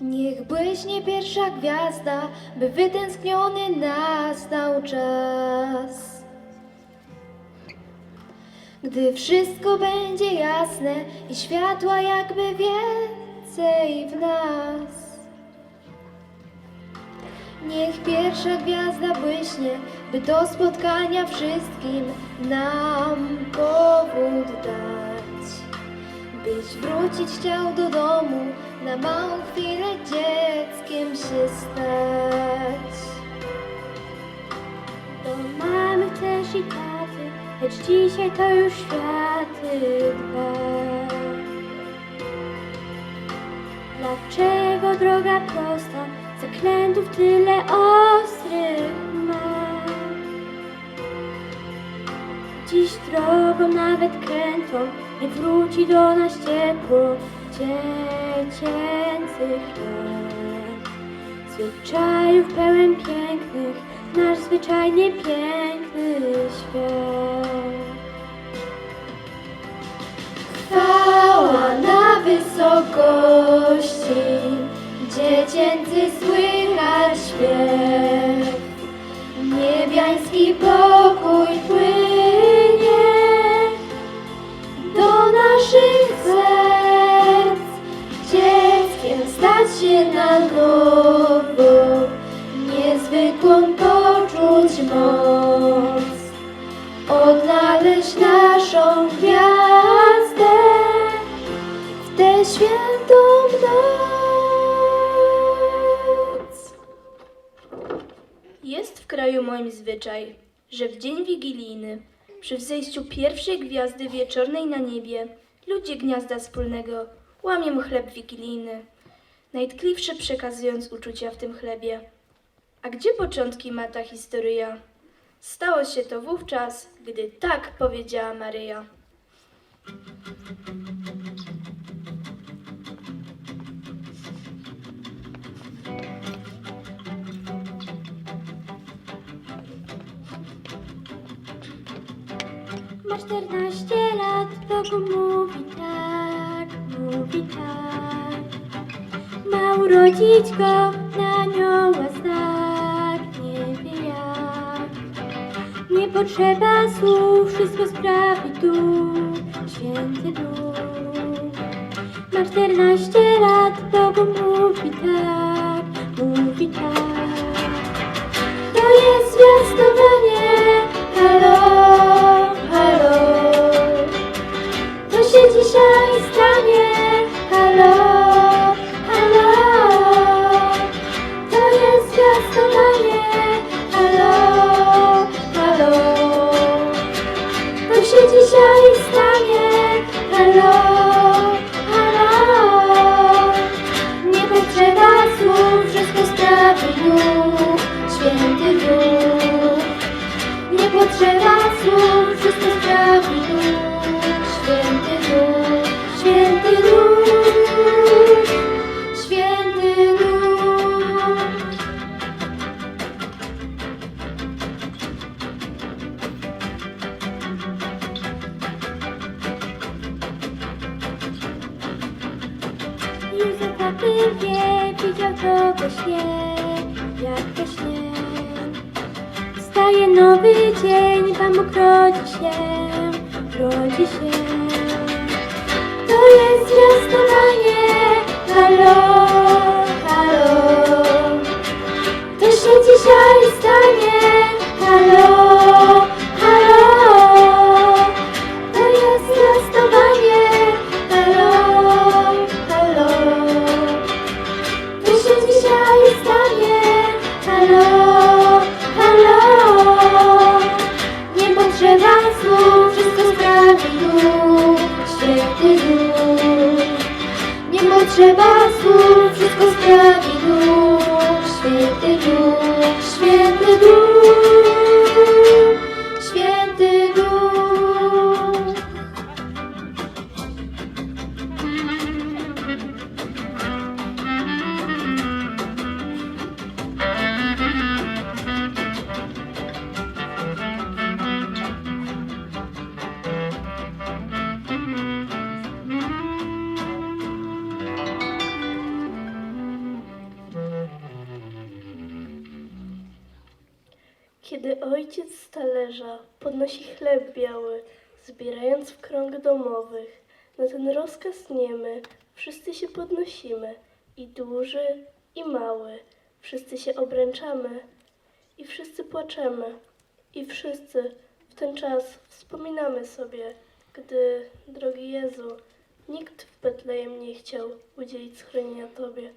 Niech błyśnie pierwsza gwiazda, by wytęskniony nastał czas. Gdy wszystko będzie jasne i światła jakby więcej w nas. Niech pierwsza gwiazda błyśnie, by do spotkania wszystkim nam powód dać. Byś wrócić chciał do domu, na małą chwilę dzieckiem się stać. Do mamy też i taty, lecz dzisiaj to już światy dwa. Dlaczego droga prosta, zakrętów tyle ostrych ma? Dziś drogą nawet krętą, nie wróci do nas ciepło dziecięcych lat. Zwyczajów pełen pięknych, nasz zwyczajnie piękny świat. Chwała na wysokości, dziecięcy słychać śpiew. Niebiański pokój płynie na nowo, niezwykłą poczuć moc. Odnaleźć naszą gwiazdę w tę świętą noc. Jest w kraju moim zwyczaj, że w dzień wigilijny, przy wzejściu pierwszej gwiazdy wieczornej na niebie, ludzie gniazda wspólnego łamią chleb wigilijny, najtkliwsze przekazując uczucia w tym chlebie. A gdzie początki ma ta historia? Stało się to wówczas, gdy tak powiedziała Maryja. Ma 14 lat, Bogu mówi tak, mówi tak. Ma urodzić go na nie wie jak. Nie potrzeba słów, wszystko sprawi Duch, święty Duch. Ma 14 lat, Bogu mówi tak, mówi tak. Gdy ojciec z talerza podnosi chleb biały, zbierając w krąg domowych, na ten rozkaz niemy wszyscy się podnosimy, i duży, i mały, wszyscy się obręczamy, i wszyscy płaczemy, i wszyscy w ten czas wspominamy sobie, gdy, drogi Jezu, nikt w Betlejem nie chciał udzielić schronienia Tobie.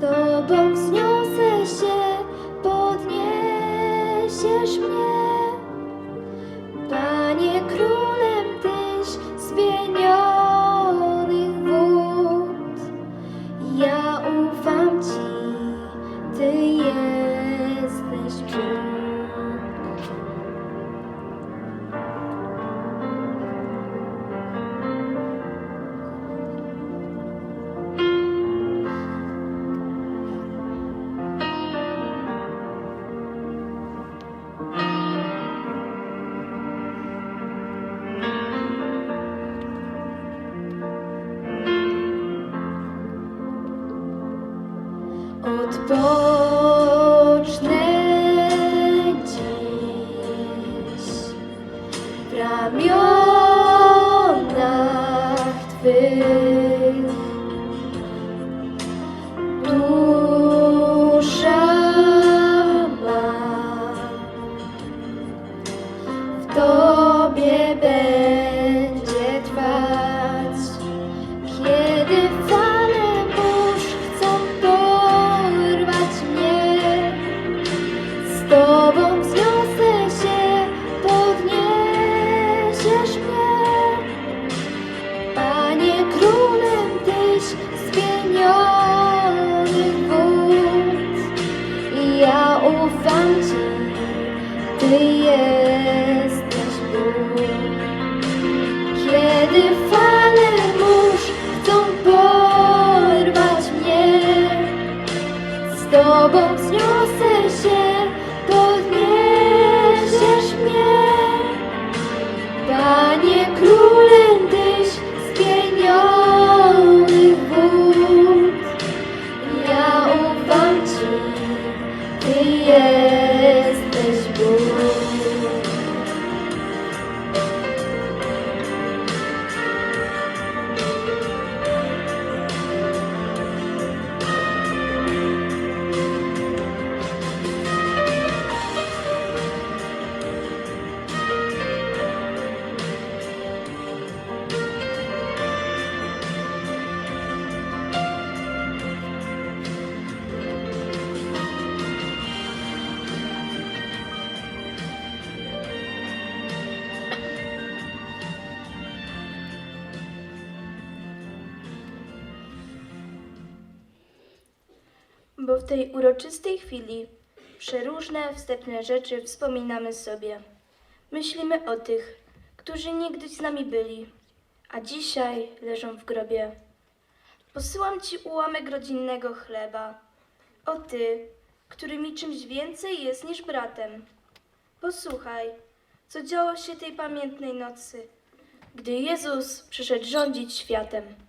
的奔 Chcą porwać mnie, z Tobą wzniosę się, bo w tej uroczystej chwili przeróżne wstępne rzeczy wspominamy sobie. Myślimy o tych, którzy niegdyś z nami byli, a dzisiaj leżą w grobie. Posyłam Ci ułamek rodzinnego chleba. O Ty, który mi czymś więcej jest niż bratem. Posłuchaj, co działo się tej pamiętnej nocy, gdy Jezus przyszedł rządzić światem.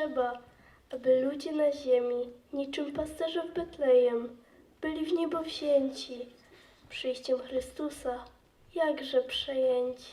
potrzeba, aby ludzie na ziemi, niczym pasterze w Betlejem, byli w niebo wzięci, przyjściem Chrystusa, jakże przejęci.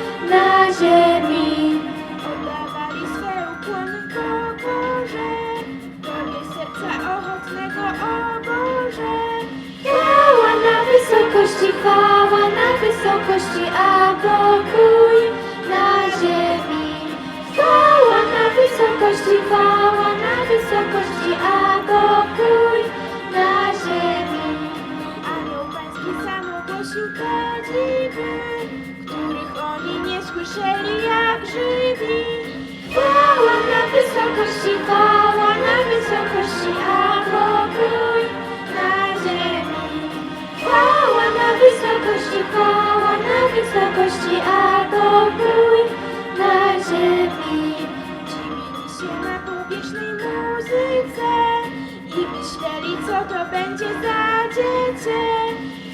i myśleli, co to będzie za dziecię.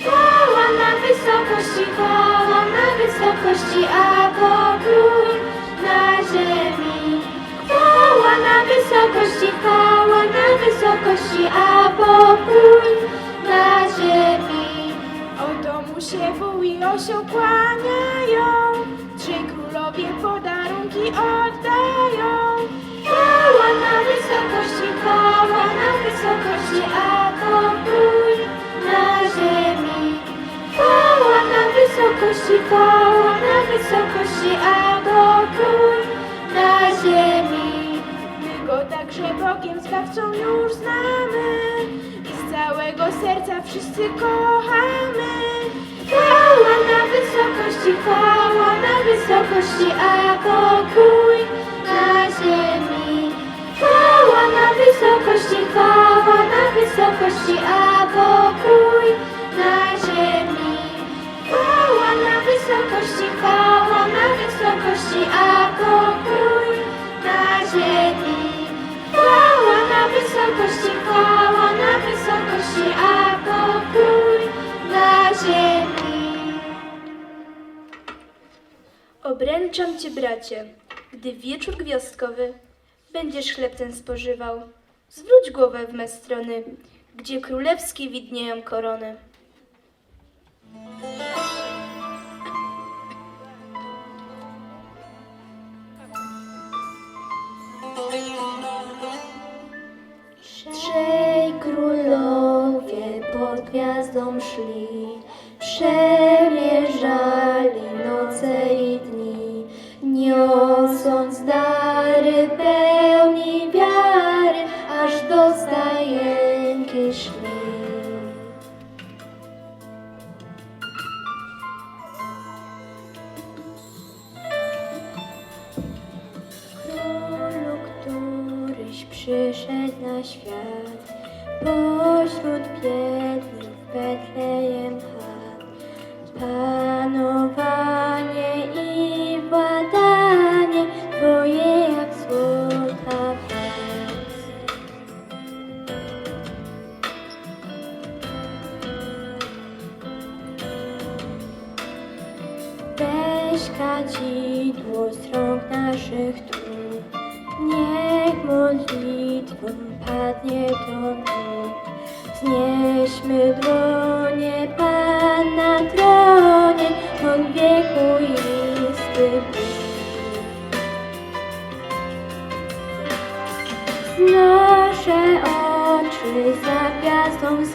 Koła na wysokości, koła na wysokości, a pokrój na ziemi. Koła na wysokości, koła na wysokości, a pokrój na ziemi. O domu się wół i osioł kłaniają, trzy królowie podarunki oddają wysokości, koła na wysokości, a kopuń na ziemi. Koła na wysokości, koła na wysokości, a kopuń na ziemi. My go także Bogiem zbawcą już znamy i z całego serca wszyscy kochamy. Koła na wysokości, koła na wysokości, a pokój na ziemi. Na wysokości, chwała na wysokości, a pokój na ziemi. Chwała na wysokości, chwała na wysokości, a pokój na ziemi. Chwała na wysokości, chwała na wysokości, a pokój na ziemi. Obręczam Cię, bracie, gdy wieczór gwiazdkowy będziesz chleb ten spożywał. Zwróć głowę w me strony, gdzie królewskie widnieją korony. Kadzidło z naszych dróg, niech modlitwą padnie do nóg. Wznieśmy dłonie, Pan na tronie, od wieku isty. Znoszę oczy za gwiazdą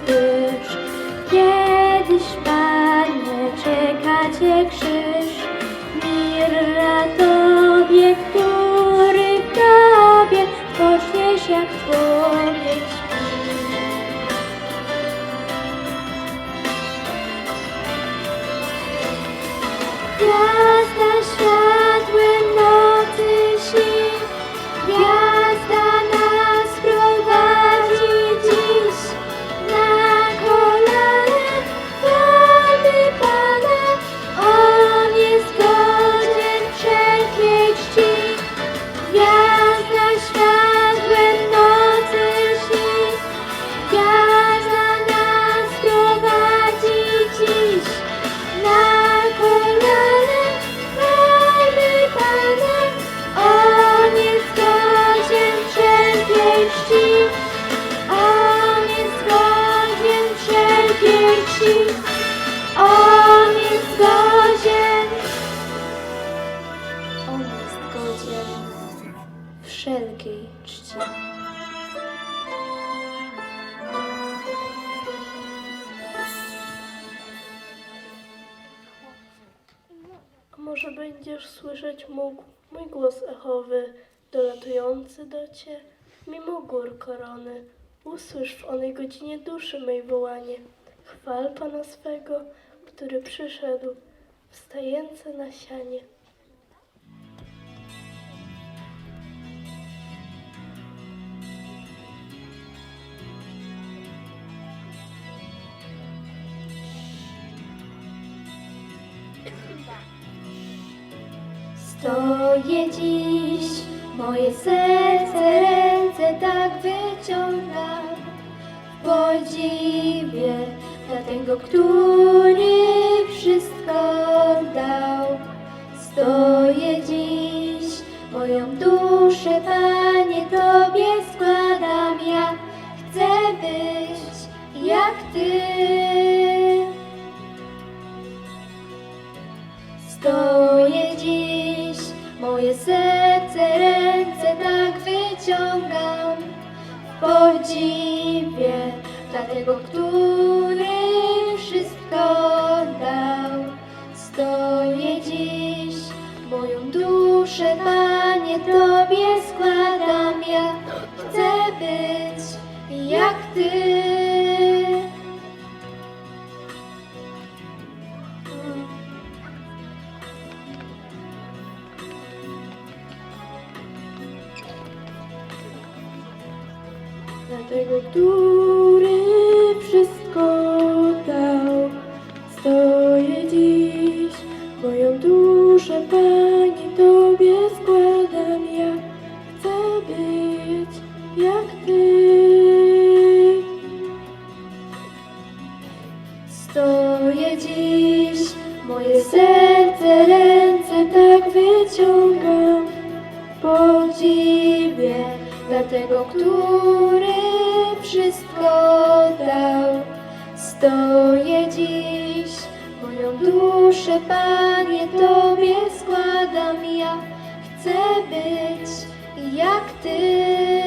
A może będziesz słyszeć mógł mój głos echowy, dolatujący do Cię, mimo gór korony. Usłysz w onej godzinie duszy mej wołanie. Chwal Pana swego, który przyszedł, wstający na sianie. Stoję dziś, moje serce, ręce tak wyciągam w podziwie dla tego, który wszystko dał. Stoję dziś, moją duszę, Panie, Tobie składam ja. Chcę być jak Ty. Moje serce, ręce tak wyciągam w podziwie dla tego, który wszystko dał. Stoję dziś, moją duszę, Panie, Tobie składam. Ja chcę być jak Ty. luego tú. Tobie składam ja. Chcę być jak Ty.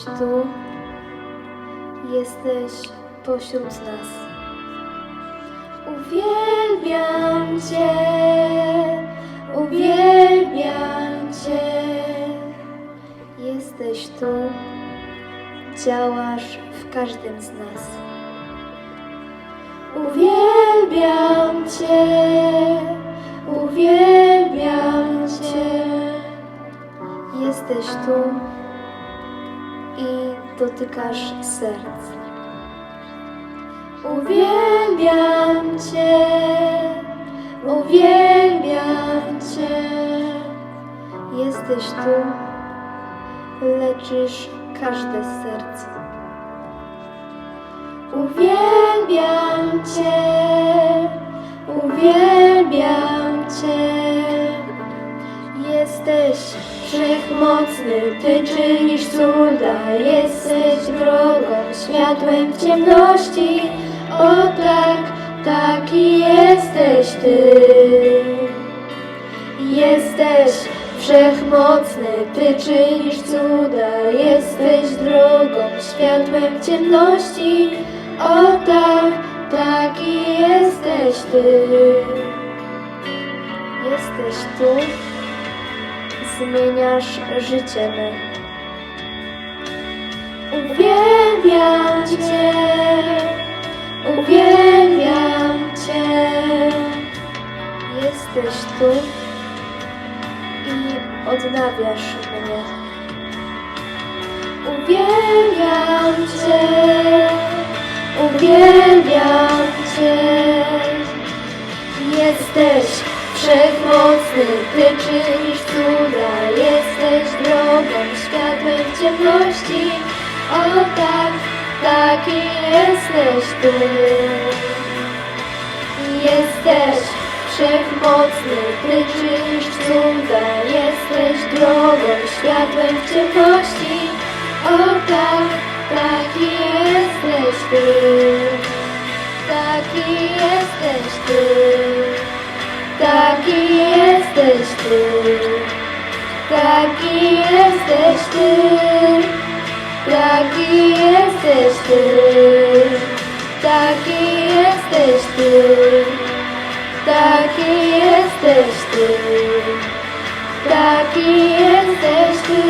Jesteś tu, jesteś pośród nas. Uwielbiam Cię, uwielbiam Cię. Jesteś tu, działasz w każdym z nas. Uwielbiam Cię, uwielbiam Cię. Jesteś tu dotykasz serc. Uwielbiam Cię, uwielbiam Cię. Jesteś tu, leczysz każde serce. Uwielbiam Cię, uwielbiam Cię. Jesteś wszechmocny, Ty czynisz cuda, jesteś drogą, światłem w ciemności. O tak, taki jesteś Ty. Jesteś wszechmocny, Ty czynisz cuda, jesteś drogą, światłem w ciemności. O tak, taki jesteś Ty. Jesteś tu zmieniasz życie me. Uwielbiam Cię, uwielbiam Cię. Jesteś tu i odnawiasz mnie. Uwielbiam Cię, uwielbiam Cię. Jesteś wszechmocny, Ty czynisz cuda, jesteś drogą, światłem ciemności. O tak, taki jesteś Ty. Jesteś wszechmocny, Ty czynisz cuda, jesteś drogą, światłem ciemności. O tak, taki jesteś Ty. Taki jesteś Ty. Taki jesteś Ty. Taki jesteś Ty. Taki jesteś Ty. Taki jesteś Ty. Taki jesteś Ty. Taki jesteś Ty.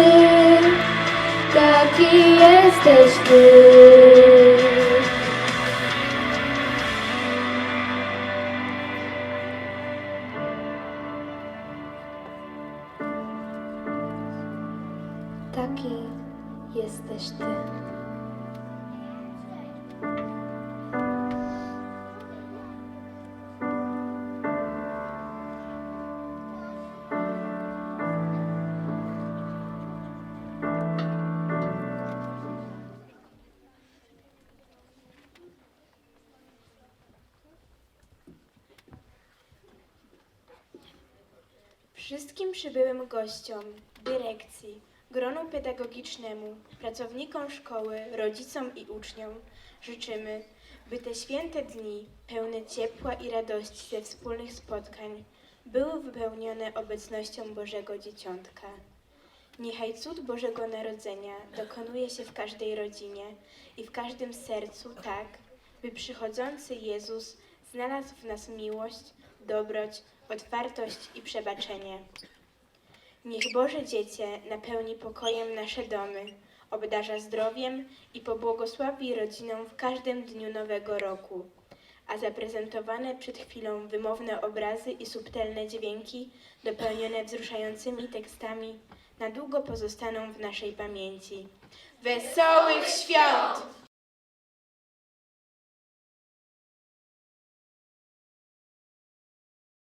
Taki jesteś Ty. Gościom dyrekcji, gronu pedagogicznemu, pracownikom szkoły, rodzicom i uczniom życzymy, by te święte dni, pełne ciepła i radości ze wspólnych spotkań, były wypełnione obecnością Bożego Dzieciątka. Niechaj cud Bożego Narodzenia dokonuje się w każdej rodzinie i w każdym sercu tak, by przychodzący Jezus znalazł w nas miłość, dobroć, otwartość i przebaczenie. Niech Boże Dziecię napełni pokojem nasze domy, obdarza zdrowiem i pobłogosławi rodzinom w każdym dniu nowego roku. A zaprezentowane przed chwilą wymowne obrazy i subtelne dźwięki, dopełnione wzruszającymi tekstami, na długo pozostaną w naszej pamięci. Wesołych świąt!